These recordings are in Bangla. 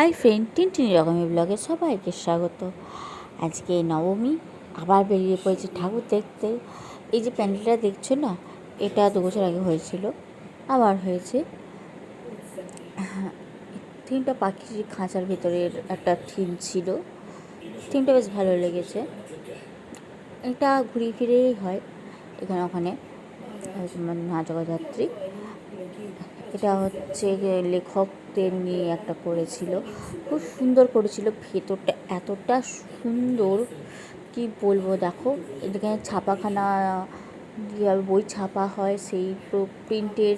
হাই ফ্রেন্ড, টিনটিনি রকমের ব্লগে সবাইকে স্বাগত। আজকে নবমী, আবার বেরিয়ে পড়েছে ঠাকুর দেখতে। এই যে প্যান্ডেলটা দেখছ না, এটা দু বছর আগে হয়েছিল, আবার হয়েছে। থিমটা পাখির খাঁচার ভেতরের একটা থিম ছিল, থিমটা বেশ ভালো লেগেছে। এটা ঘুরিয়ে ফিরেই হয়, এখানে ওখানে মানে না জগদ্ধাত্রী এটা হচ্ছে লেখকদের নিয়ে একটা করেছিল। খুব সুন্দর করেছিল। ভেতরটা এতটা সুন্দর, কি বলব দেখো এখানে ছাপাখানা কীভাবে বই ছাপা হয়, সেই প্রিন্টের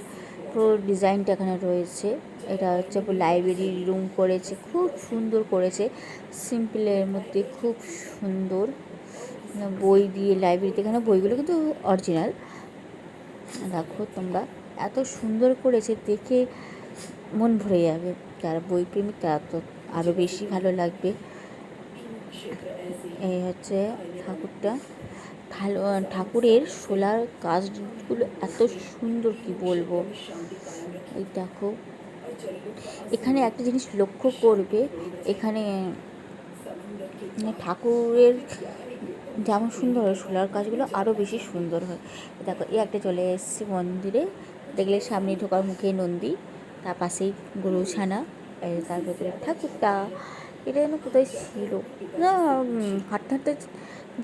পুরো ডিজাইনটা এখানে রয়েছে। এটা হচ্ছে লাইব্রেরি রুম করেছে, খুব সুন্দর করেছে। সিম্পলের মধ্যে খুব সুন্দর। বই দিয়ে লাইব্রেরিতে এখানে বইগুলো কিন্তু অরিজিনাল দেখো তোমরা। এত সুন্দর করেছে, দেখে মন ভরে যাবে। যারা বই প্রেমিক তারা তো আরও বেশি ভালো লাগবে। এই হচ্ছে ঠাকুরটা। ভালো ঠাকুরের শোলার কাজগুলো এত সুন্দর, কি বলব? এই দেখো। এখানে একটা জিনিস লক্ষ্য করবে, এখানে ঠাকুরের যেমন সুন্দর হয় শোলার কাজগুলো আরও বেশি সুন্দর হয়। দেখো, এই একটা চলে এসেছি মন্দিরে। দেখলে সামনে ঢোকার মুখে নন্দী, তার পাশেই গরু ছানা তার ভেতরে ঠাকুরটা এটা যেন কোথায় ছিল? না হাঁটতে হাঁটতে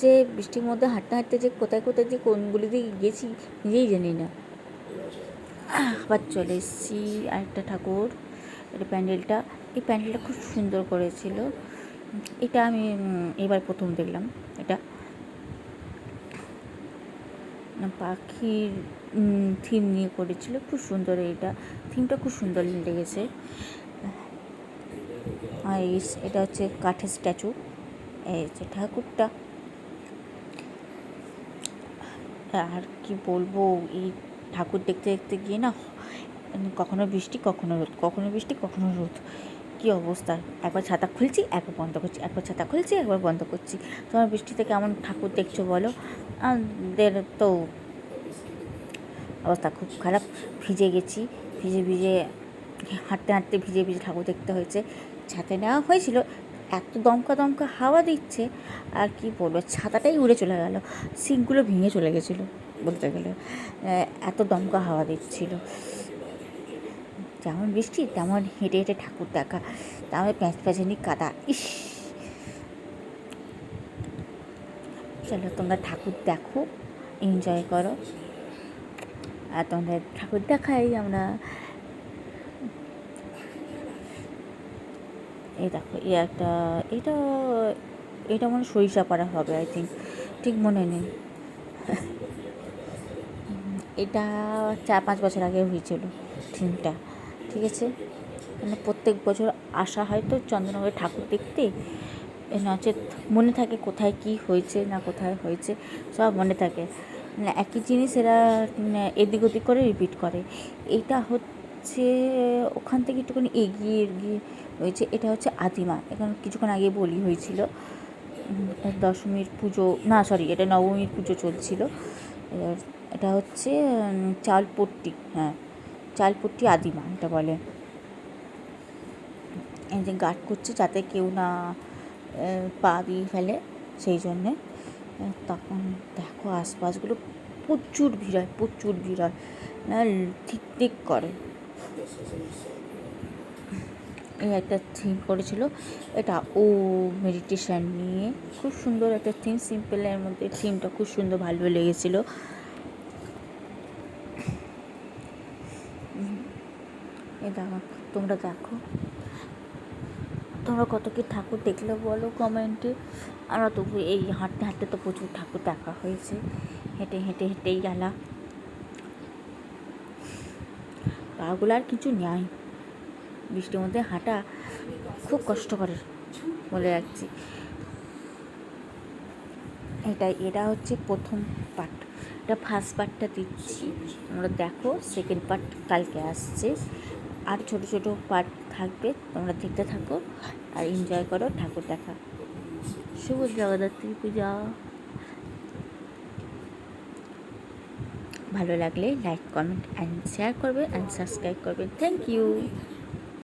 যে বৃষ্টির মধ্যে হাঁটতে হাঁটতে যে কোথায় কোথায় যে কোনগুলি দিয়ে গেছি নিজেই জানি না। আবার চলে এসেছি আরেকটা ঠাকুর, এটা প্যান্ডেলটা। এই প্যান্ডেলটা খুব সুন্দর করেছিল। এটা আমি এবার প্রথম দেখলাম। এটা পাখির থিম নিয়ে করেছিল। খুব সুন্দর এইটা। থিমটা খুব সুন্দর লেগেছে। আর এটা হচ্ছে কাঠের স্ট্যাচু এই হচ্ছে ঠাকুরটা। আর কি বলব, এই ঠাকুর দেখতে দেখতে গিয়ে না কখনো বৃষ্টি, কখনো রোদ, কখনো বৃষ্টি, কখনো রোদ। কী অবস্থা? একবার ছাতা খুলছি, একবার বন্ধ করছি, একবার ছাতা খুলছি, একবার বন্ধ করছি। তোমার বৃষ্টিতে কেমন ঠাকুর দেখছ বলো? আমাদের তো অবস্থা খুব খারাপ। ভিজে গেছি, ভিজে ভিজে, হাঁটতে হাঁটতে ভিজে ভিজে ঠাকুর দেখতে হয়েছে। ছাতে নেওয়া হয়েছিল, এত দমকা দমকা হাওয়া দিচ্ছে, আর কি বলব, ছাতাটাই উড়ে চলে গেল। সিঙ্কগুলো ভেঙে চলে গেছিল, বলতে গেলে। এত দমকা হাওয়া দিচ্ছিল। যেমন বৃষ্টি, তেমন হেঁটে হেঁটে ঠাকুর দেখা। তেমন প্যাঁচ প্যাঁচানি কাদা। ইস! চলো তোমরা ঠাকুর দেখো এনজয় করো। আর তোমাদের ঠাকুর দেখাই আমরা। এই দেখো, এই একটা, এটা এটা মনে সরিষা পাড়া হবে আই থিঙ্ক ঠিক মনে নেই। এটা চার পাঁচ বছর আগে হয়েছিল, থিমটা। ঠিক আছে? মানে প্রত্যেক বছর আসা হয় তো চন্দ্রনগরে ঠাকুর দেখতে। নচেত মনে থাকে কোথায় কি হয়েছে না কোথায় হয়েছে, সব মনে থাকে। মানে একই জিনিস এরা এদিক ওদিক করে রিপিট করে। এটা হচ্ছে, ওখান থেকে একটুখানি এগিয়ে এগিয়ে রয়েছে এটা হচ্ছে আদিমা। এখন কিছুক্ষণ আগে বলি হয়েছিল দশমীর পুজো, না সরি এটা নবমীর পুজো চলছিল। এটা হচ্ছে চালপট্টি হ্যাঁ। চালপট্টি আদিমা এটা বলে। এই যে গার্ড করছে যাতে কেউ না পা দিয়ে ফেলে, সেই জন্যে তখন দেখো আশপাশগুলো প্রচুর ভিড় হয়, প্রচুর ভিড় হয়। না ঠিক করে। এই একটা থিম করেছিল, এটা ও মেডিটেশান নিয়ে। খুব সুন্দর একটা থিম সিম্পলের মধ্যে থিমটা খুব সুন্দর, ভালো লেগেছিলো। এ দেখো তোমরা দেখো। তোমরা কত কি ঠাকুর দেখলে বলো কমেন্টে? আমরা তবু এই হাঁটতে হাঁটতে তো প্রচুর ঠাকুর দেখা হয়েছে। হেঁটে হেঁটে হেঁটেই গেলা পাগুলো আর কিছু নেই। বৃষ্টির মধ্যে হাঁটা খুব কষ্ট করে বলে রাখছি। এটা এটা হচ্ছে প্রথম পার্ট এটা ফার্স্ট পার্টটা দিচ্ছি। তোমরা দেখো সেকেন্ড পার্ট কালকে আসছে। আর ছোট ছোট পার্ট থাকবে, তোমরা দেখতে থাকো আর এনজয় করো ঠাকুর দেখা। শুভ জগদ্ধাত্রী পূজা। ভালো লাগলে লাইক কমেন্ট অ্যান্ড শেয়ার করবে অ্যান্ড সাবস্ক্রাইব করবে। Thank you